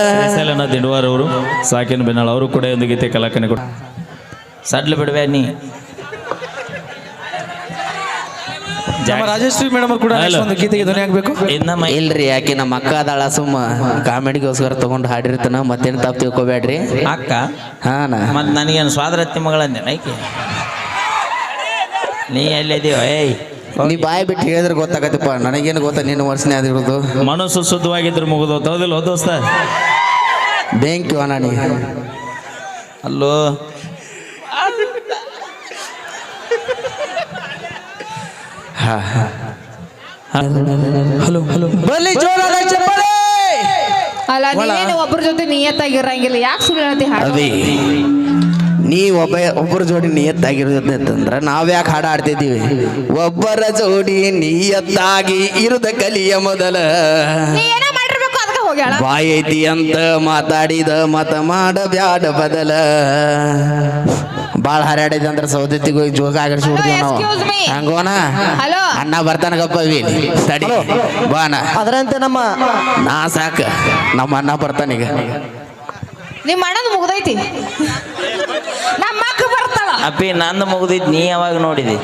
ಶ್ರೀಶೈಲನ ದಿಂಡವಾರ ಅವರು ಸಾಕಿನ ಬೆನ್ನಾಳ ಅವರು ಕೂಡ ಒಂದು ಗೀತೆ ಕಲಾಕನೆ ಕೂಡ ಸಡ್ಲು ಬಿಡುವೆ ನೀ. ನಮ್ಮ ರಾಜಶ್ರೀ ಮೇಡಮ್ ಕೂಡ next ಒಂದು ಗೀತೆಗೆ ಧ್ವನಿ ಆಗ್ಬೇಕು. ಇನ್ನ ಮೈ ಇಲ್ರಿ ಯಾಕೆ ನಮ್ಮ ಅಕ್ಕ ಅದಾಳ ಸುಮ್ಮ ಕಾಮಿಡಿಗೋಸ್ಕರ ತಗೊಂಡು ಹಾಡಿರ್ತಾನ ಮತ್ತೇನು ತಪ್ಪು ತಿಳ್ಕೊಬೇಡ್ರಿ. ಅಕ್ಕ? ಹಾನ ಮತ್ ನನಗೇನು ಸ್ವಾದರತ್ತಿ ಮಗಳಂದೆ ನೈಕೆ ನೀ ಎಲ್ಲಿದ್ದೀವ ಏಯ್. ನೀ ಬಾಯಿ ಬಿಟ್ಟು ಹೇಳಿದ್ರೆ ಗೊತ್ತಾಗತ್ತಪ್ಪ. ನನಗೇನು ಗೊತ್ತಾ ನಿನ್ನ ವರ್ಷನೇ ಆದಿರೋದು ಮನಸ್ಸು ಶುದ್ಧವಾಗಿದ್ರೆ ಮುಗಿದು ಹೌದಿಲ್ಲ ದೋಸ್ತ. ಯು ಅಣ್ಣ ಅಲ್ಲೋ. Hello hello. ಬಲಿ ಜೋರಾದ ಅಲ್ಲ ನೀನು ಒಬ್ಬರ ಜೊತೆ ನಿಯತ್ತಾಗಿರಂಗಿಲ್ಲ. ಯಾಕೆ ಸುಳ್ಳು ಹೇಳ್ತಿ ಹಾಡು? ನೀ ಒಬ್ಬ ಒಬ್ಬರ ಜೋಡಿ ನಿಯತ್ತಾಗಿರೋದು ಅಂತಂದ್ರ ನಾವ್ ಯಾಕೆ ಹಾಡ ಆಡ್ತಿದ್ದೀವಿ ಒಬ್ಬರ ಜೋಡಿ ನಿಯತ್ತಾಗಿ ಇರುದ ಕಲಿಯ ಮೊದಲ. ನೀ ಏನೋ ಮಾಡಿರ್ಬೇಕು ಅದಕ್ಕೆ ಹೋಗ್ಯಾಳ? ಬಾಯಿ ಐತಿ ಅಂತ ಮಾತಾಡಿದ ಮತ ಮಾಡ ಬ್ಯಾಡ ಬದಲ. ಬಾಳ ಹರಾಡಿದ ಅಂದ್ರ ಸೌದತ್ತಿಗೆ ಹೋಗಿ ಜೋಗ ಆಗಿಡ್ಸ್ಬಿಡ್ತೀವಿ ನಾವು ಅಣ್ಣ ಬರ್ತಾನಗಪ್ಪ ವಿ ತಡಿ. ಬಾನ ಅದರಂತೆ ನಮ್ಮ ನಾ ಸಾಕ. ನಮ್ಮ ಅಣ್ಣ ಬರ್ತಾನೀಗ. ನಿಮ್ಮ ಅಣ್ಣದ ಮುಗ್ದೈತಿ. ಅಪ್ಪಿ ನಂದು ಮುಗ್ದಿದ್ ನೀ ಯಾವಾಗ ನೋಡಿದಿ?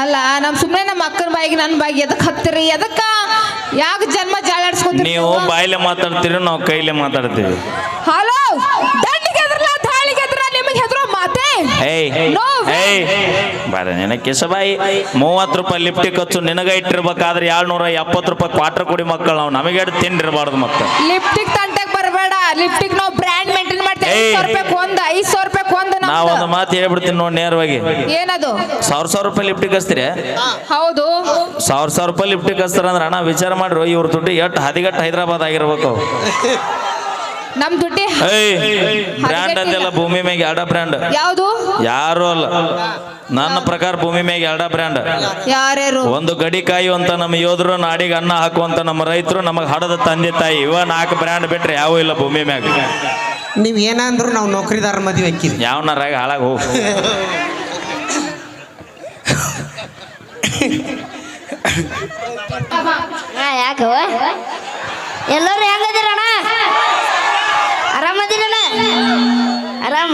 ಅಲ್ಲ ನಮ್ ಸುಮ್ಮನೆ ನಮ್ಮ ಅಕ್ಕನ ಬಾಯಿಗೆ ನನ್ನ ಬಾಯಿಗೆ ಎದಕ್ಕೆ ಹತ್ತಿರಿ? ಎದಕ್ಕ? ಯಾಕ ಜನ್ಮ ಜಾಳಾಡ್ಸ್ಕೊಂತೀರಿ ನೀವು ಬಾಯಿಲೆ ಮಾತಾಡ್ತೀರಿ ನಾವು ಕೈಲೆ ಮಾತಾಡ್ತೀವಿ. ಹಲೋ ದಂಡಿಗೆ ಎದ್ರಲ್ಲ ತಾಳಿಗೆ ಎದ್ರ ನಿಮಗೆ ಹೆದರೋ ಮಾತೆ? ಏಯ್ No way. ಏಯ್ ಬಾರ ನಿನ ಕೆಸಬಾಯಿ ಮೂವತ್ತು ರೂಪಾಯಿ ಲಿಫ್ಟಿ ಖರ್ಚು ನಿನಗ ಇಟ್ಟಿರ್ಬೇಕಾದ್ರೆ ಏಳ್ನೂರ ಎಪ್ಪತ್ತು ರೂಪಾಯಿ ಕ್ವಾರ್ಟರ್ ಕೊಡಿ ಮಕ್ಕಳು ನಾವು. ನಮಗೆ ಎಡ್ ತಿಂಡಿರ್ಬಾರ್ದು ಮತ್ತೆ. ಲಿಫ್ಟಿಗೆ ತಂಟೆಗೆ ಬರಬೇಡ. ಲಿಫ್ಟಿಗ್ ಸಾವಿರ ರೂಪಾಯಿ ಒಂದ್ ಐದು ಸಾವಿರ ರೂಪಾಯಿ ಒಂದ್ ನಾ ನಮ್ದು. ಒಂದು ಮಾತು ಹೇಳ್ಬಿಡ್ತೀನಿ ನೋಡಿ ನೇರವಾಗಿ. ಏನದು? ಸಾವಿರ ಸಾವಿರ ರೂಪಾಯಿ ಲಿಫ್ಟ್ ಹಚ್ತೀರಿ ಹೌದು. ಸಾವಿರ ಸಾವಿರ ರೂಪಾಯಿ ಲಿಫ್ಟ್ ಕಸ್ತಾರ ಅಂದ್ರೆ ಅಣ್ಣ ವಿಚಾರ ಮಾಡ್ರು ಇವ್ರ ದುಡ್ಡು ಎಷ್ಟು ಹದಿಗಟ್ಟು ಹೈದರಾಬಾದ್ ಆಗಿರ್ಬೇಕು. ನಮ್ ದುಡ್ಡಿ ಏಯ್ ಬ್ರ್ಯಾಂಡ್ ಅಂದೆಲ್ಲ ಭೂಮಿ ಮ್ಯಾಗ ಎರಡ ಬ್ರ್ಯಾಂಡ್ ಯಾವ್ದು? ಯಾರು ಅಲ್ಲ. ನನ್ನ ಪ್ರಕಾರ ಭೂಮಿ ಮ್ಯಾಗ ಎರಡ ಬ್ರ್ಯಾಂಡ್ ಯಾರ್ಯಾರು? ಒಂದು ಗಡಿ ಕಾಯುವಂತ ನಮ್ಮ ಯೋಧರು ನಾಡಿಗೆ ಅನ್ನ ಹಾಕುವಂತ ನಮ್ಮ ರೈತರು ನಮಗೆ ಹಡದ ತಂದೆ ತಾಯಿ ಇವ ನಾಲ್ಕು ಬ್ರ್ಯಾಂಡ್ ಬಿಟ್ರೆ ಯಾವೂ ಇಲ್ಲ ಭೂಮಿ ಮ್ಯಾಗ. ನೀವ್ ಏನಂದ್ರು ನಾವು ನೌಕರಿದಾರ ಮದುವೆ ಹಾಕಿದ್ವಿ. ಯಾವ ಹಾಳಾಗ. ಹೋಗು ಹಾ ಯಾಕವ ಎಲ್ಲರೂ ಹೆಂಗದಿರಣ ಆರಾಮದಿರಣ ಆರಾಮ?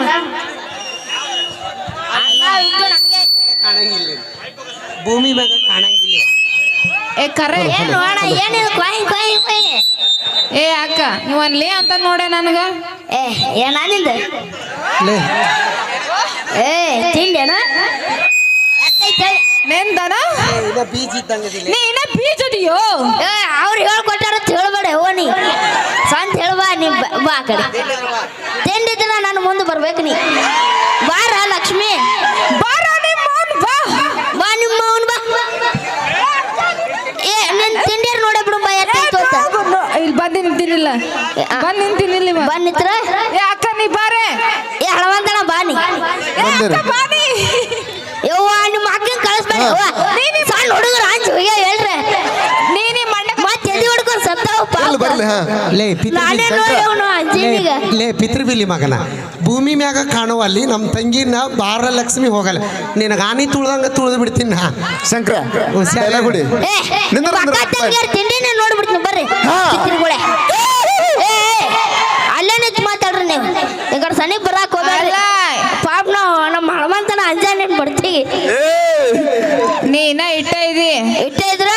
ಅಣ್ಣ ಇಟ್ಟು ನಮ್ಗೆ ಕಾಣಂಗಿಲ್ಲ. ಭೂಮಿ ಬಗ್ಗೆ ಕಾಣಂಗಿಲ್ಲ. ಏ ಕರೆ ಏನು ಅಣ್ಣ? ಕ್ವಾಯಿ ಕ್ವಾಯಿ ಕ್ವಾಯಿ. ಕೊಯ್ ಏ ಅಕ್ಕ ಇವನ್ಲೇ ಅಂತ ನೋಡೆ ನನಗ. ಏ ಏನ ನಿಂದ? ಏ ತಿಂಡೇನ ನೆಂದನ? ಇದ ಬೀಜ ಇದ್ದಂಗದಿಲ್ಲ. ನೀ ಇನ್ನ ಏ ಅವ್ರು ಹೇಳ್ಕೊಟ್ಟಾರ ಅಂತ ಹೇಳ್ಬೇಡ ಓ ನೀ ಸ್ವಂತ ಹೇಳ್ಬಾ ನೀ ಬಾ ಕಡೆ. ತಿಂಡಿದ್ರ ನಾನು ಮುಂದೆ ಬರ್ಬೇಕು ನೀ. ಬಾರ ಲಕ್ಷ್ಮಿ ಬಾರ ನಿಮ್ಮ ಅವ್ನ್ ಬಾ ಬಾ ನಿಮ್ಮ ಅವ್ನ್ ಬಾ ಏ ನಿನ್ ತಿಂಡಿಯರ್ ನೋಡೇ ಬಿಡು ಬಾ ಎತ್ತ ತೋತ ಇಲ್ಲಿ ಬಂದು ಇವ. ಬಂದಿತ್ರ ಏ ಅಕ್ಕ ನೀ ಬಾರೆ. ಏ ಹಳವಂತಣ ಬಾ ನೀ ಏ ಅಕ್ಕ ಬಾನಿ ಯವ್ವ ನಿಮ್ಮ ಅಕ್ಕನ ಕಳಿಸ್ಬೇಡ. ಯವ್ವ ಸಣ್ಣ ಹುಡುಗರು ಹಂಚು ಹೋಗ್ಯ ಹೇಳ್ರೆ. ನೀ ನೀ ಮತ್ತೆ ಎದಿ ಹುಡ್ಕೊಂಡು ಸತ್ತಾವ ಪಾಪ. ಲೇ ನಾನೇ ನೋಡಿ ಅವನು ಲೇ ಪಿತೃಬಿಲಿ ಮಗನ. ಭೂಮಿ ಮ್ಯಾಗ ಕಾಣುವ ಅಲ್ಲಿ ನಮ್ಮ ತಂಗಿನ ಬಾರ ಲಕ್ಷ್ಮಿ ಹೋಗಲ್ಲ. ನಿನಗ ಆನಿ ತುಳ್ದಂಗ ತುಳಿದು ಬಿಡ್ತೀನಿ ನಾ. ಶಂಕರ ಹುಷಾರ್. ಎಲ್ಲ ಕೊಡಿ. ಏ ನಿಂದ್ರ, ನಿಮ್ಮ ಅಕ್ಕ ನಿಂದ್ರ. ತಂಗಿಯರ್ ತಿಂಡಿನೇ ನೋಡ್ಬಿಡ್ತೀನಿ ಬರ್ರಿ. ಹಾ. ಏ ಏ, ಅಲ್ಲೇ ನಿಂತು ಮಾತಾಡ್ರಿ ಕಡೆ ಸನಿ ಬರಾಕ್ ಹೋಗಲ್ಲ ಪಾಪ ನಾವು ನಮ್ಮ ಹಣಮಂತನ ಅಂಜಾನೆ ಬರ್ತೀವಿ ನೀನ ಇಟ್ಟ ಇದಿ. ಇಟ್ಟ ಇದ್ರ?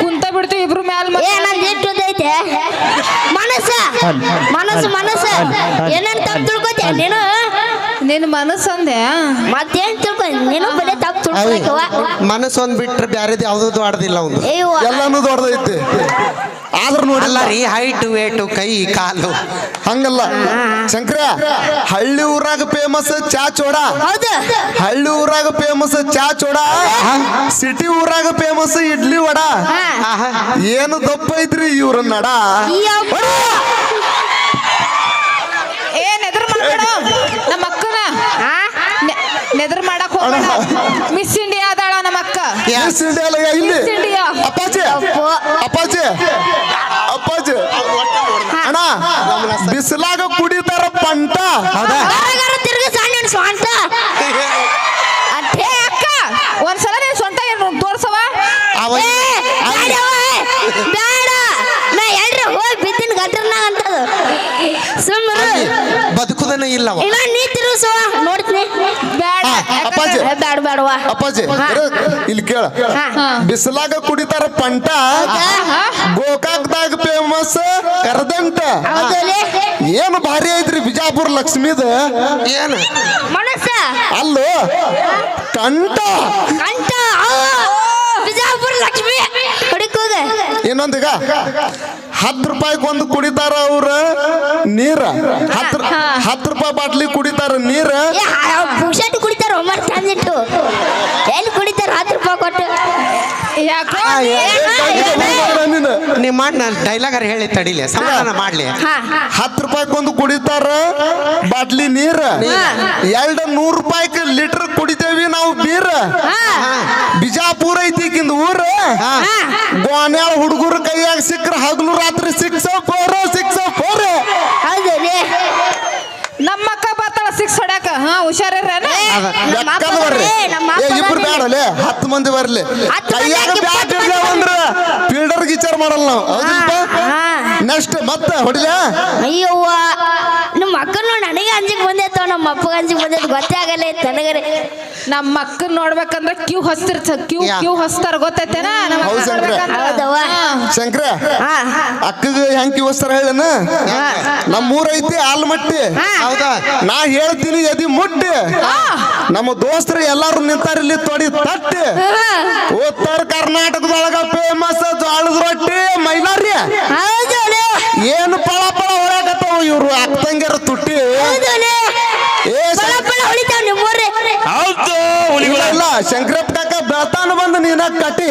ಕುಂತ ಬಿಡ್ತೀವಿ ಇಬ್ರು ಮ್ಯಾಲ ನನ್ ಇಟ್ಟು ಐತೆ ಮನಸ್ಸ. ಮನಸ್ಸು ಮನಸ್ಸು. ಏನಂತ ತಪ್ಪು ತಿಳ್ಕೊತಿ ನೀನು? ನಿನ್ನ ಮನಸ್ಸು ಮತ್ತೆ ಮತ್ತೇನ್ ತಿಳ್ಕೊ ನೀನು ಬರೀ ತಪ್ಪು ತಿಳ್ಕೊಬೇಕವ ಮನಸ್ಸು ಒಂದ್ ಬಿಟ್ರೆ ಬ್ಯಾರೇದು ಯಾವ್ದು ದೊಡ್ಡದಿಲ್ಲ ಒಂದು. ಎಲ್ಲಾನು ದೊಡ್ಡದೈತೆ. ಆದ್ರೂ ನೋಡಲ್ಲ ರೀ ಹೈಟ್ ವೇಟು ಕೈ ಕಾಲು. ಹಂಗಲ್ಲ. ಶಂಕರ ಹಳ್ಳಿ ಊರಾಗ ಫೇಮಸ್ ಚಾ ಚೋಡ. ಹೌದು. ಹಳ್ಳಿ ಊರಾಗ ಫೇಮಸ್ ಚಾ ಚೋಡ. ಸಿಟಿ ಊರಾಗ ಫೇಮಸ್ ಇಡ್ಲಿ ವಡ. ಆಹಾ. ಏನು ದಪ್ಪ ಐತ್ರಿ ಇವ್ರ ನಡ. ಏನ್ ಎದುರು ನಮ್ಮ ಅಕ್ಕನ. ನೆದರ್ ಮಾಡಕ್ ಹೋಗಬೇಡ. ಮಿಸ್ ಇಂಡಿಯಾ ಅದಾಳ ನಮ್ಮ ಅಕ್ಕ. ಮಿಸ್ ಇಂಡಿಯಾ ಇಲ್ಲಿ. ಅಪ್ಪಾಜಿ. ಅಪ್ಪಾಜಿ. ಅಪ್ಪಾಜಿ. ಬಿಸಿಲಾಗ ಕುಡಿತಾರ ಪಂಟ. ತಿರ್ಗಿ ಸಣ್ಣ ಸ್ವಂತ ಅಕ್ಕ ಒಂದ್ಸಲ ನೀನ್ ಸ್ವಂತ ಏನು ತೋರ್ಸವ ಅವ ಬ್ಯಾಡ ನಾ ಎರಡು ಅಂತದು. ಸುಮ್ಮನೆ ಬದುಕುದನೇ ಇಲ್ಲವ ಇನ್ನ ನೀ ತಿರುಗಿಸುವ ನೋಡ್ತೀನಿ. ಅಪ್ಪಾಜಿ. ಏ, ಬ್ಯಾಡ ಅಪ್ಪಾಜಿ ಇಲ್ಲಿ ಕೇಳ. ಬಿಸಿಲಾಗ ಕುಡಿತಾರ ಪಂಟ? ಗೋಕಾಕ್ದಾಗ ಫೇಮಸ್ ಕರದಂಟ? ಏನು ಭಾರಿ ಐತ್ರಿ ಬಿಜಾಪುರ ಲಕ್ಷ್ಮೀದ? ಏನು? ಮನಸ್ಸ? ಅಲ್ಲೋ ಕಂಟ ಬಿಜಾಪುರ ಲಕ್ಷ್ಮಿ. ಹುಡುಕೋಗ ಇನ್ನೊಂದೀಗ ಹತ್ತು ರೂಪಾಯಿಗೆ ಒಂದು ಕುಡಿತಾರ ಅವ್ರ ನೀರ. ಹತ್ತು ಹತ್ತು ರೂಪಾಯಿ ಬಾಟ್ಲಿ ಕುಡಿತಾರ ನೀರ. ಒಮ್ಮರ್ ತಂದಿಟ್ಟು ಎಲ್ಲಿ ಕುಡಿತಾರ ಹತ್ತು ರೂಪಾಯಿ ಕೊಟ್ಟು ಯಾಕೋ ನೀನು ನಿಮ್ಮ ಅಣ್ಣ ಡೈಲಾಗರ್ ಹೇಳಿ ತಡಿಲಿ ಸಮಾಧಾನ ಮಾಡ್ಲಿ ಹತ್ತು ರೂಪಾಯಿಗೆ ಒಂದು ಕುಡಿತಾರ ಬಾಟ್ಲಿ ನೀರ ಎರಡು ನೂರು ರೂಪಾಯಿಗೆ ಲೀಟರ್ ಕುಡಿತೇವಿ ನಾವು ಬೀರ ಬಿಜಾಪುರ ಐತಿ ಊರ ಗೋನ್ಯಾಳ ಹುಡುಗರು ಕೈಯಾಗ ಸಿಕ್ಕ್ರ ಹಗಲು ರಾತ್ರಿ ಸಿಕ್ಸ್ ಫೋರ್ ಸಿಕ್ಸ್ ಫೋರ್ ಹೌದಲೇ ನಮ್ಮ ಅಕ್ಕ ಬರ್ತಾಳ ಸಿಕ್ಸ್ ಹೊಡ್ಯಾಕ ಹಾ ಹುಷಾರಿರೇನ ನಮ್ಮ ಅಪ್ಪ ಬೆಕ್ಕದ ಬರ್ರಿ ಬರ್ರಿ, ನಮ್ಮ ಏ ಅಪ್ಪ ಇಬ್ರು ಬರ್ರಿ. ಬೇಡಲೆ ಹತ್ತು ಮಂದಿ ಬರ್ಲಿ. ಕೈಯಾಗ ಬ್ಯಾಟ್ ಫೀಲ್ಡರ್ ವಿಚಾರ ಮಾಡಲ್ಲ ನಾವು. ಹಾ. ನೆಕ್ಸ್ಟ್ ಮತ್ತೆ ಹೊಡಿಲ? ಅಯ್ಯವ್ವ. ಅಕ್ಕನ ನನಗೆ ಅಂಜಿಕ್ ಬಂದೈತೋ ನಮ್ಮ ಅಪ್ಪಗ ಅಂಜಿಗೆ ಬಂದೈತೆ ಗೊತ್ತೇ ಆಗಲ್ಲ ತನಗರೆ. ನಮ್ಮ ಅಕ್ಕನ್ ನೋಡ್ಬೇಕಂದ್ರೆ ಕ್ಯೂ ಹಸ್ತಿರ್ತ ಕ್ಯೂ ಕ್ಯೂ ಹಸ್ತಾರ ಗೊತ್ತೈತೇನ? ಹೌದ್ ಶಂಕರ. ಹೌದವ್ವ. ಶಂಕರ ಹಾ. ಅಕ್ಕಗ ಹೆಂಗ್ ಕಿವಸ್ತಾರ ಹೇಳನ? ನಮ್ಮ ಊರ ಐತಿ ಆಲ್ಮಟ್ಟಿ ಹೌದಾ? ನಾ ಹೇಳ್ತೀನಿ ಎದಿ ಮುಟ್ಟಿ. ನಮ್ಮ ದೋಸ್ತರು ಎಲ್ಲಾರು ನಿಂತಾರ ಇಲ್ಲಿ ತೊಡಿ ತಟ್ಟಿ. ಉತ್ತರ ಕರ್ನಾಟಕದೊಳಗ ಫೇಮಸ್ ಜೋಳದ ರೊಟ್ಟಿ ಮೈಲಾರಿ ಹೌದಲೇ ಏನು ಪಳ ಪಳ ಹೊಳ್ಯಾಕತ್ತಾವ ಇವ್ರು ಅಕ್ಕಂಗ್ಯಾರ ತುಟ್ಟಿ ಹೌದಲೇ ಏ ಪಳ ಪಳ ಹೊಳಿತಾವ ನಿಮ್ಮೂರ್ರೆ ಹೌದು ಇಲ್ಲ ಹುಲಿಗಳ ಇಲ್ಲ ಶಂಕರಪ್ಪ ಕಾಕ ಬೆಳತಾನ ಬಂದು ನೀನ ಕಟ್ಟಿ.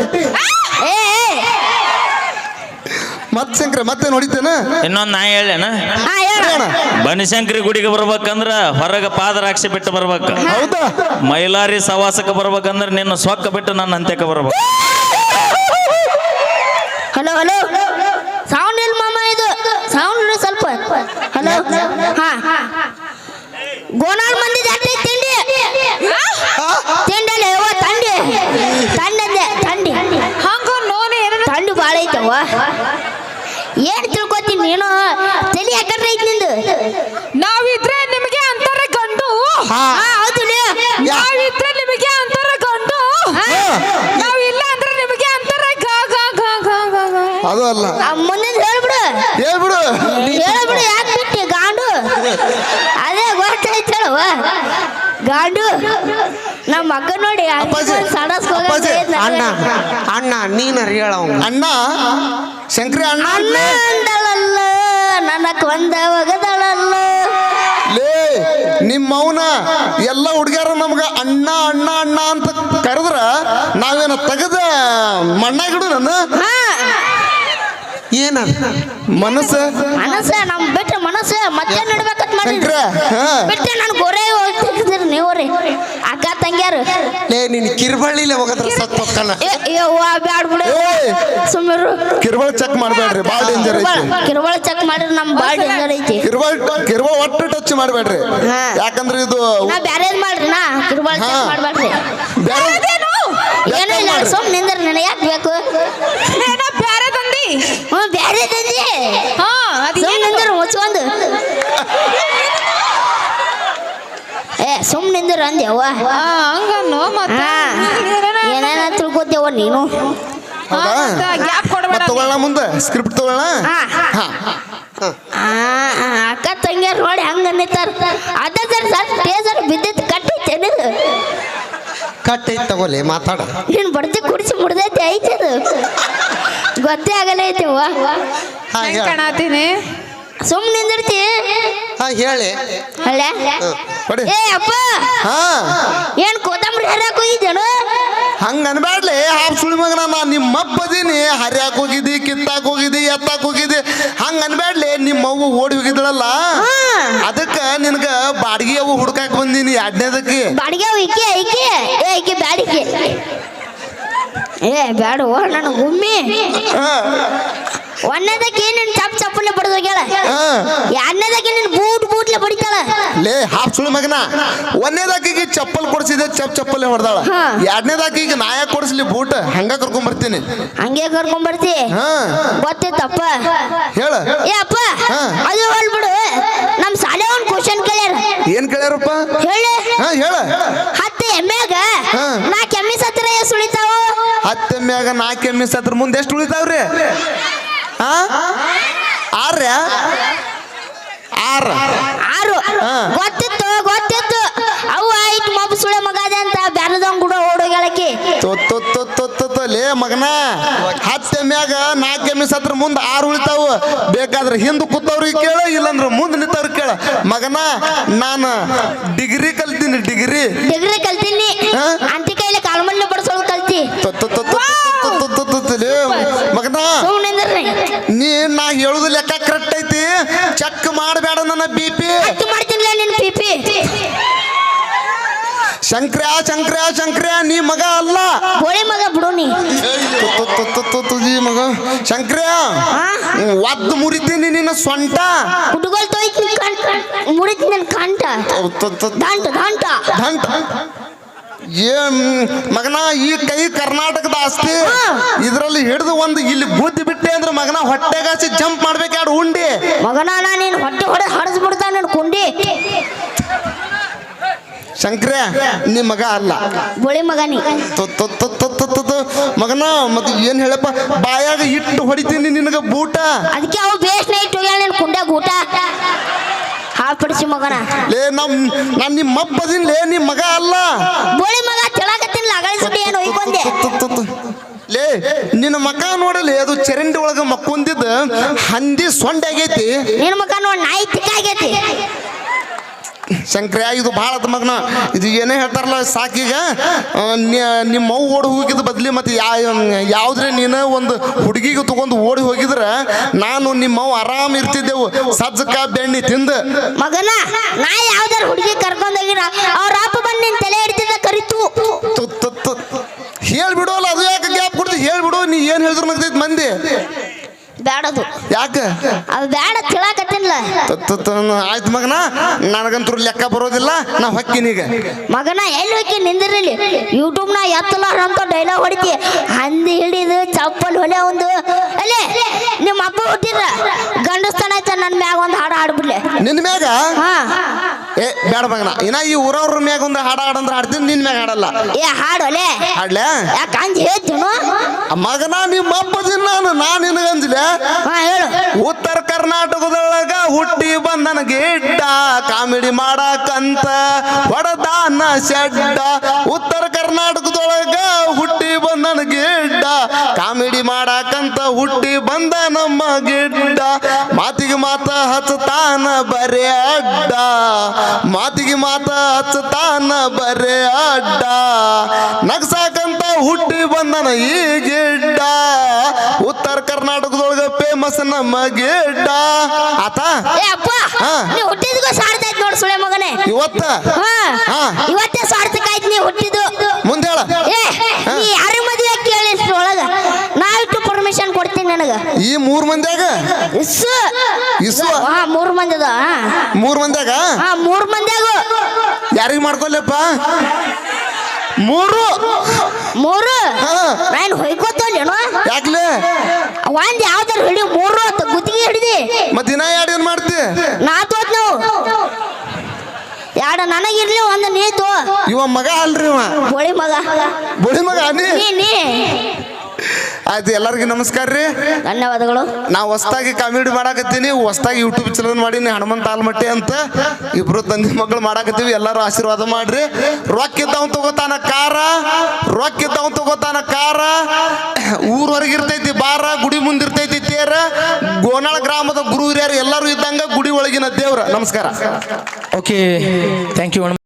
ಮತ್ ಶಂಕರ ಮತ್ತೆ ನೋಡಿತೇನ ಇನ್ನೊಂದ್ ನಾ ಹೇಳೇನ ಹಾ ಹೇಳ. ಬನಶಂಕರಿ ಗುಡಿಗೆ ಬರ್ಬೇಕಂದ್ರ ಹೊರಗ ಪಾದರಾಕ್ಷಿ ಬಿಟ್ಟು ಬರ್ಬೇಕು. ಹೌದಾ? ಮೈಲಾರಿ ಸವಾಸಕ್ಕೆ ಬರ್ಬೇಕಂದ್ರ ನಿನ್ನ ಸೊಕ್ಕ ಬಿಟ್ಟು ನನ್ನ ಅಂತ್ಯಕ್ಕೆ ಬರ್ಬೇಕು. Hello hello. ಸೌಂಡ್ ಇಲ್ಲ ಮಾಮ ಇದು? ಸೌಂಡ್ ಸ್ವಲ್ಪ ಹಲೋ ಹಾ ಗೋನಾಳ್ ಮಂದಿ ಜಾತ್ರೆ ತಿಂಡಿ ತಿಂಡಲ್ಲ ಯವ್ವ ತಂಡಿ ತಂಡಂದೆ ತಂಡಿ ಹಂಗ ನೋನಿ ಏನ ತಂಡಿ ಭಾಳ ಐತವ್ವ ಏನ್ ತಿಳ್ಕೊತೀನಿ ನೀನು? ತಲೆ ಯಾಕಂದ್ರೆ ಐತಿ ನಿಂದು. ನಾವಿದ್ರೆ ನಿಮಗೆ ಅಂತಾರ ಗಂಡು. ಹಾ ಹೌದು ಲೇ. ನಾವಿದ್ರೆ ನಿಮಗೆ ಅಂತಾರ ಗಂಡು. ನಾವಿಲ್ಲ ಅಂದ್ರೆ ನಿಮಗೆ ಅಂತಾರ ಗ ಗ ಗ ಗ ಗ ಗ. ಅದು ಅಲ್ಲ. ಆ ಮುಂದಿನ ಹೇಳ್ಬಿಡು. ಹೇಳ್ಬಿಡು. ಹೇಳ್ಬಿಡು ಯಾಕೆ ಬಿಟ್ಟಿ ಗಾಂಡು? ಅದೇ ಗೊತ್ತಾಯ್ತಳವ ಗಾಂಡು. ನಮ್ಮ ಅಕ್ಕ ನೋಡಿ ಅಣ್ಣ ಅಣ್ಣ ನೀನರ ಹೇಳ ಅಣ್ಣ ಶಂಕರಿ ಅಣ್ಣ ಅಣ್ಣ ಅಂದಳಲ್ಲ ನನ್ನ ಒಂದ ಒಗದಳಲ್ಲ. ಲೇ ನಿಮ್ಮ ಮೌನ ಎಲ್ಲ ಹುಡುಗ್ಯಾರ ನಮ್ಗ ಅಣ್ಣ ಅಣ್ಣ ಅಣ್ಣ ಅಂತ ಕರೆದ್ರ ನಾವೇನ ತೆಗೆದ ಮಣ್ಣಾಗಿಡು ನನ್ನ? ಹಾ. ಏನ? ಮನಸ್ಸ? ಮನಸ್ಸ ನಮ್ ಬಿಟ್ರೆ ಮನಸ್ಸು ಮತ್ತೆ ನಡ್ಬೇಕಂತ ಮಾಡಿದ್ರು. ಹಾ. ಬಿಟ್ಟೆ ನಾನು ಗೊರೆ ಹೋಗ್ತಿದ್ರಿ ನೀವ್ರಿ ಅಕ್ಕ ತಂಗ್ಯಾರು. ಲೇ ನೀನ್ ಕಿರ್ಬಳ್ಳಿಲೆ ಹೋಗದ್ರ ಸತ್ ಹೊಕ್ಕನ ಏ ಯವ್ವ ಬ್ಯಾಡ್ ಬಿಡು ಏಯ್! ಸುಮ್ಮರು ಕಿರ್ಬಳ್ ಚೆಕ್ ಮಾಡ್ಬೇಡ್ರಿ ಬಾಳ ಡೇಂಜರ್ ಐತಿ. ಕಿರುಬಳ ಚೆಕ್ ಮಾಡಿದ್ರೆ ನಮ್ ಬಾಳ ಡೇಂಜರ್ ಐತಿ. ಕಿರ್ಬಳ್ ಕಿರ್ಬಳ್ ಒಟ್ಟು ಟಚ್ ಮಾಡ್ಬೇಡ್ರಿ. ಹಾ. ಯಾಕಂದ್ರೆ ಇದು ನಾ ಬ್ಯಾರೇದ್ ಮಾಡ್ರಿ ನಾ ಕಿರುಬಳ ಹಾ. ಚೆಕ್ ಮಾಡ್ಬೇಡ್ರಿ. ಬ್ಯಾರೆ- ಏನೂ ಇಲ್ಲ ಮಾಡ್ರಿ. ಸುಮ್ ನಿಂದ್ರ ನನಗೆ ಯಾಕೆ ಬೇಕು? ಏನೋ ಬ್ಯಾರೆ ತಂದಿ. ಹ್ಞೂ ಬ್ಯಾರೆ ತಂದಿ ಹಾ ಅದ್ ಸುಮ್ ಏನು? ನಿಂದ್ರ ಮುಚ್ಕೊಂಡು ಏ ಸುಮ್ ನಿಂದ್ರ ಅಂದ್ಯವ್ವ ಆ, ಹಂಗನ್ನು ಮತ್ತ? ಹಾ. ಏನೇನ ತಿಳ್ಕೊತೇವ ನೀನು. ಗ್ಯಾಪ್ ಕೊಡ್ಬೇಡ ತಗೊಳ್ಳೋಣ ಮುಂದೆ? ಸ್ಕ್ರಿಪ್ಟ್ ತಗೊಳ್ಳೋಣ ಹಾ. ಹಾ. ಆ, ಆ, ಅಕ್ಕ ತಂಗಿಯರ್ ನೋಡಿ ಹಂಗ ಅನ್ನಿತಾರ ಅದ ಸರ್ ಸರ್ ಟೇಸರ್ ಬಿದ್ದಿತ್ತು ಕಟ್ಟೈತೇನಿದು ಕಟ್ಟೈತೆ ತಗೋಲಿ ಮಾತಾಡ. ನೀನು ಬಡ್ತಿ ಕುಡಿಸಿ ಮುಡ್ದೈತೆ ಐತೆ ಅದು. ಗೊತ್ತೇ ಆಗಲ್ಲ ಐತೆ ಕಾಣತೀನಿ? ಸುಮ್ ನಿಂದಿರ್ತಿ? ಹಾ ಹೇಳಿ. ಕೊಡಿ ಏ ಅಪ್ಪ! ಹಾ. ಏನ್ ಕೊತ್ತಂಬರಿ ಹರಿಯಾಕ ಹೋಗಿದ್ದೇನು? ಹಂಗ ಅನ್ಬ್ಯಾಡ್ಲಿ. ಹಾಫ್ ಸುಳಿ ಮಗನ ನಾ ನಿಮ್ಮ ಅಪ್ಪದೀನಿ ಹರ್ಯಾಕ್ ಹೋಗಿದ್ದಿ ಕಿತ್ತಾಕ್ ಹೋಗಿದ್ದಿ ಎತ್ತಾಕ್ ಹೋಗಿದ್ದಿ. ಹಂಗ ಅನ್ಬ್ಯಾಡ್ಲಿ. ನಿಮ್ಮ ಅವ್ವ ಓಡಿ ಹೋಗಿದ್ದಳಲ್ಲ ಅದಕ್ಕ ನಿನಗ ಬಾಡಿಗೆ ಅವು ಹುಡ್ಕಾಕ್ ಬಂದೀನಿ ಎರಡನೇದಕ್ಕೆ. ಬಾಡಿಗೆ ಇಕ್ಕಿ ಐಕಿ ಏ ಐಕಿ ಬ್ಯಾಡಿಕೆ ಏ ಬ್ಯಾಡವ್ವ ನನ್ನ ಗುಮ್ಮಿ. ಒಂದನೇದಕ್ಕೆ ನೀನು ಚಪ್ ಚಪ್ಪಲೆ ಬಡ್ದೋಗ್ಯಾಳ ಎರಡನೇದಕ್ಕೆ ನೀನು ಬೂಟ್ ಬೂಟ್ಲೆ ಬಡಿತಾಳ? ಲೇ ಹಾಫ್ ಸುಳಿ ಮಗನ. ಒಂದನೇದಾಕಿಗೆ ಚಪ್ಪಲ್ ಕೊಡಿಸಿದೆ ಚಪ್ ಚಪ್ಪಲ್ಲೇ ಹೊಡೆದಾಳ. ಎರಡನೇದಾಕಿಗೆ ನಾಯ ಕೊಡಿಸ್ಲಿ ಬೂಟ್ ಹಂಗ ಕರ್ಕೊಂಡ್ ಬರ್ತೀನಿ ಹಂಗೆ ಕರ್ಕೊಂಡ್ ಬರ್ತಿ ಹಾ. ಗೊತ್ತಿತ್ತಪ್ಪ ಹೇಳ. ಏ ಅಪ್ಪ. ಅದು ಹೇಳ್ಬಿಡು ನಮ್ ಸಾಲೆ ಒಂದ್ ಕ್ವಶನ್ ಕೇಳ್ಯಾರ. ಏನ್ ಕೇಳ್ಯಾರಪ್ಪ? ಹೇಳ. ಹಾ ಹೇಳ. ಹತ್ತು ಎಮ್ಮ್ಯಾಗ ಹಾ. ನಾ ಕೆಮ್ಮಿ ಸತ್ರ ಉಳಿತಾವ? ಹತ್ತು ಎಮ್ಮ್ಯಾಗ ನಾಲ್ಕು ಕೆಮ್ಮಿ ಸತ್ರ ಮುಂದೆ ಎಷ್ಟು ಉಳಿತಾವ್ರಿ? ಆ ಆರ್ಯ ಆರ ಆರು ಹಾ. ಗೊತ್ತಿತ್ತು ಗೊತ್ತಿತ್ತು ಅವು ಆಯ್ತು ಮಬ್ಬ ಸುಳೆ ಮಗಾದೆ ಅಂತ ಬ್ಯಾರದಂಗ್ ಕೂಡ ಓಡೋಗ್ಯಾಳಕಿ ಲೇ ಮಗನ ಹತ್ತು ಎಮ್ಮ್ಯಾಗ ನಾಲ್ಕು ಎಮ್ಮೆ ಸತ್ರ ಮುಂದೆ ಆರು ಉಳಿತಾವು ಬೇಕಾದ್ರೆ ಹಿಂದೆ ಕೂತವ್ರಿಗೆ ಕೇಳ ಇಲ್ಲಂದ್ರೆ ಮುಂದೆ ನಿಂತವ್ರಿಗೆ ಕೇಳ ಮಗನ ನಾನು ಡಿಗ್ರಿ ಕಲ್ತೀನಿ ಡಿಗ್ರಿ ಡಿಗ್ರಿ ಕಲ್ತೀನಿ ಹಾ? ಅಂತಿ ಕೈಲಿ ಕಾಲ್ಮಲ್ಲೆ ಬಡ್ಸೋದು ಕಲ್ತಿ ಲೇ ಮಗನ ಸುಮ್ಮನೆ ನೀ ನಾ ಹೇಳುದು ಲೆಕ್ಕ ಕರೆಕ್ಟ್ ಐತಿ. ಚೆಕ್ ಮಾಡಬೇಡ ನನ್ನ ಬಿ ಪಿ ಮಾಡ್ತೀನಿ ನಿನ್ ಪಿಪಿ ಶಂಕ್ರ್ಯಾ ಶಂಕ್ರ್ಯಾ ಶಂಕ್ರ್ಯಾ ನೀ ಮಗ ಅಲ್ಲ. ಬೋಳಿ ಮಗ ಬಿಡು ನೀ. ತು, ತು, ತು, ತು, ತು, ತು, ಈ ಮಗ ಶಂಕ್ರ ಒದ್ದು ಮುರಿತೀನಿ ನಿನ್ನ ಸೊಂಟ ಹುಡುಗೋಲ್ ತೊಯ್ತು ಮುಡಿತ್ ಕಂಟ. ಕಂಠ ತು, ತು, ತು, ದಾಂಟ ದಾಂಟ. ದಂಟ. ಏನ್ ಮಗನ ಈ ಕೈ ಕರ್ನಾಟಕದ ಆಸ್ತಿ? ಇದ್ರಲ್ಲಿ ಹಿಡಿದು ಒಂದು ಇಲ್ಲಿ ಬುದ್ಧಿ ಬಿಟ್ಟೆ ಅಂದ್ರೆ ಮಗನ ಹೊಟ್ಟೆಗಾಸಿ ಜಂಪ್ ಮಾಡ್ಬೇಕಾಡು ಉಂಡಿ? ಮಗನ ನೀನ್ ಹೊಟ್ಟೆ ಹೊಡೆ ಹಡಸ್ಬಿಡ್ತಾನ ನನ್ ಕುಂಡಿ. ಶಂಕ್ರೆ ನೀ ಮಗ ಅಲ್ಲ. ಬಳಿ ಮಗನಿ ನೀ. ಮಗನ ಮತ್ತೆ ಏನ್ ಹೇಳಪ್ಪ? ಬಾಯಾಗ ಇಟ್ಟು ಹೊಡಿತೀನಿ ನಿನಗ ಬೂಟ. ಅದಕ್ಕೆ ಅವು ಬೇಸ್ ನೈಟ್ ಕುಂಡ್ಯಾಗ ಊಟ ಹಾಪಿಡಿಸಿ ಮಗನ. ಲೇ ನಮ್ ನಾನ್ ನಿಮ್ಮ ಮಬ್ಬದಿನ್ ಲೇ ನಿಮ್ ಮಗ ಅಲ್ಲ. ಬೋಳಿ ಮಗ ತಿಳಕತ್ತಿಲ್ಲ ಅಗಳ ಏನು ಒಯ್ಕೊಂಡೆ ಬಂದೆ ತು, ತು. ಲೇ ನಿನ್ನ ಮಕ ನೋಡಲಿ ಅದು ಚರಂಡಿ ಒಳಗ ಮಕ್ಕೊಂದಿದ್ದ ಹಂದಿ ಸೊಂಡೆ ಆಗೈತಿ. ನಿನ್ ಮಗ ನೋಡ್ ನಾಯಿ ತಿಕ್ಕಾಗೈತಿ. ಶಂಕ್ರ್ಯ ಇದು ಭಾಳ ಮಗ್ನ. ಮಗನ ಇದು ಏನೇ ಹೇಳ್ತಾರಲ್ಲ ಸಾಕೀಗ ನಿಮ್ಮ ಅವ್ವ ಓಡಿ ಹೋಗಿದ್ದು ಬದಲಿ ಮತ್ತೆ ಯಾ ಯಾವ್ದ್ರೆ ನೀನು ಒಂದು ಹುಡುಗಿಗೆ ತಗೊಂಡು ಓಡಿ ಹೋಗಿದ್ರೆ ನಾನು ನಿಮ್ಮ ಆರಾಮ ಆರಾಮ್ ಇರ್ತಿದ್ದೆವು. ಸಜ್ಜಕ ಬೆಣ್ಣಿ ತಿಂದು. ಮಗನ ನಾ ಯಾವ್ದಾರ ಹುಡುಗಿ ಕರ್ಕೊಂಡೋಗಿರ ಅವ್ರ ಅಪ್ಪ ಬಂದು ನಿನ್ನ ತಲೆ ಹಿಡ್ತಿದ್ದ ಕರಿತು. ತು, ತು, ತು. ಹೇಳ್ಬಿಡು ಅಲ್ಲ ಅದು ಯಾಕೆ ಗ್ಯಾಪ್ ಕೊಡ್ತಿ? ಹೇಳ್ಬಿಡು ನೀ ಏನ್ ಹೇಳಿದ್ರು ನಗ್ತೈತಿ ಮಂದಿ. ಬ್ಯಾಡದು. ಯಾಕೆ? ಅದು ಬ್ಯಾಡ ತು, ತು, ಆಯ್ತು ಮಗನ ನನಗಂತೂ ಲೆಕ್ಕ ಬರೋದಿಲ್ಲ ನಾ ಹೊಕ್ಕಿನೀಗ ಮಗನ ಎಲ್ಲಿ ಹೊಕ್ಕಿ ನಿಂದಿರಲಿ ಯೂಟ್ಯೂಬ್ನ ಎತ್ತಲಾರ ಅಂತ ಡೈಲಾಗ್ ಹೊಡಿತಿ. ಹಂದಿ ಹಿಡಿದು ಚಪ್ಪಲ್ ಹೊಲೆ ಒಂದು. ಅಲ್ಲೇ ನಿಮ್ಮ ಅಪ್ಪ ಹುಟ್ಟಿದ್ರ? ಗಂಡಸ್ತನ ನನ್ ನನ್ನ ಮ್ಯಾಗ ಒಂದು ಹಾಡು ಹಾಡ್ಬಿಡ್ಲೆ. ನಿನ್ನ ಮ್ಯಾಗ? ಹಾ. ಏ ಬೇಡ ಮಗನ. ಇನ್ನ ಈ ಊರವ್ರ ಮ್ಯಾಗ ಒಂದು ಹಾಡ ಹಾಡಂದ್ರ ಹಾಡ್ತೀನಿ ನಿನ್ ಮ್ಯಾಗ ಹಾಡಲ್ಲ. ಏ ಹಾಡೋಲೆ ಹಾಡ್ಲೇ? ಯಾಕೆ ಅಂಜಿ ಹೇಳ್ತೀನು ಮಗನ ನಿಮ್ಮ ಅಪ್ಪಜಿನ ನಾನು ನಾ ನಿನಗಂಜಲೆ ಹಾ ಹೇಳು. ಉತ್ತರ ಕರ್ನಾಟಕದೊಳಗ ಹುಟ್ಟಿ ಬಂದನ ಗಿಡ್ಡ ಕಾಮಿಡಿ ಮಾಡಾಕಂತ ಹೊಡದಾನ ಶೆಡ್ಡ. ಉತ್ತರ ಕರ್ನಾಟಕದೊಳಗ ಹುಟ್ಟಿ ಬಂದನ ಗಿಡ್ಡ ಕಾಮಿಡಿ ಮಾಡಾಕಂತ ಹುಟ್ಟಿ ಬಂದ ನಮ್ಮ ಗಿಡ್ಡ. ಹಚ್ಚತಾನ ಬರೆ ಅಡ್ಡ. ಮಾತಿಗೆ ಮಾತ ಹಚ್ಚತಾನ ಬರೇ ಅಡ್ಡ. ನಗ್ಸಾಕಂತ ಹುಟ್ಟಿ ಬಂದನ ಈ ಗಿಡ್ಡ. ಉತ್ತರ ಕರ್ನಾಟಕದೊಳಗ ಫೇಮಸ್ ನಮ್ಮ ಗಿಡ್ಡ. ಆತ? ಇವತ್ತ. ಇವತ್ತೇ ಸಾರ್ಥಕ ಆಯ್ತು ನೀ ಹುಟ್ಟಿದ್ದು ಮುಂದೆ ಹೇಳ ಏ ನೀ ಯಾರ ಮದುವೆ ಕೇಳಿ ಒಳಗ ನಾ ಇಟ್ಟು ಪರ್ಮಿಷನ್ ಕೊಡ್ತೀನಿ ನನಗೆ. ಈ ಮೂರ್ ಮಂದ್ಯಾಗ? ಇಸ್ಸು. ಇಸ್ಸು? ಹಾ ಮೂರ್ ಮಂದಿ ಅದ ಮೂರ್ ಮಂದ್ಯಾಗ? ಹಾ ಮೂರ್ ಮಂದಿಯಾಗು. ಯಾರಿಗ ಮಾಡ್ಕೊಲ್ಲಪ್ಪ ಮೂರು. ಮೂರು? ಹಾ. ನಾನು ಹೊಯ್ಕೋತಲ್ಲೇನೋ ಯಾಕ್ಲೆ? ಒಂದ್ ಯಾವ್ದಾರು ಹಿಡಿ ಮೂರು ಅಂತ ಗುತ್ತಿಗೆ ಹಿಡಿದಿ. ಮತ್ ದಿನ ಎರಡು ಏನ್ ಮಾಡ್ತಿ? ನಾ ತೋತ್ ನಾವು. ಯಾಡ ನನಗಿರ್ಲಿ ಒಂದ್ ನೀತು ಇವ ಮಗ ಅಲ್ರಿ ಇವ? ಬೋಳಿ ಮಗ. ಬೋಳಿ ಮಗ ನೀ ನೀ. ಆಯ್ತು ಎಲ್ಲರಿಗೂ ನಮಸ್ಕಾರ ರೀ. ಧನ್ಯವಾದಗಳು. ನಾ ಹೊಸ್ದಾಗಿ ಕಾಮಿಡಿ ಮಾಡಾಕತ್ತೀನಿ ಹೊಸ್ದಾಗಿ ಯೂಟ್ಯೂಬ್ ಚಲನ್ ಮಾಡೀನಿ ಹನುಮಂತ ಆಲ್ಮಟ್ಟಿ ಅಂತ. ಇಬ್ರು ತಂದೆ ಮಕ್ಕಳು ಮಾಡಾಕತ್ತೀವಿ ಎಲ್ಲರೂ ಆಶೀರ್ವಾದ ಮಾಡ್ರಿ. ರೊಕ್ಕ ಇದ್ದವ್ ತಗೋತಾನ ಕಾರ ರೊಕ್ಕ ಇದ್ದವ್ ತಗೋತಾನ ಕಾರ. ಊರವರೆಗೆ ಹೊರಗಿರ್ತೈತಿ ಬಾರ ಗುಡಿ ಮುಂದಿರ್ತೈತಿ ತೇರ. ಗೋನಾಳ ಗ್ರಾಮದ ಗುರು ಹಿರಿಯರು ಎಲ್ಲರೂ ಇದ್ದಂಗ ಗುಡಿ ಒಳಗಿನ ದೇವ್ರ. ನಮಸ್ಕಾರ. Okay thank you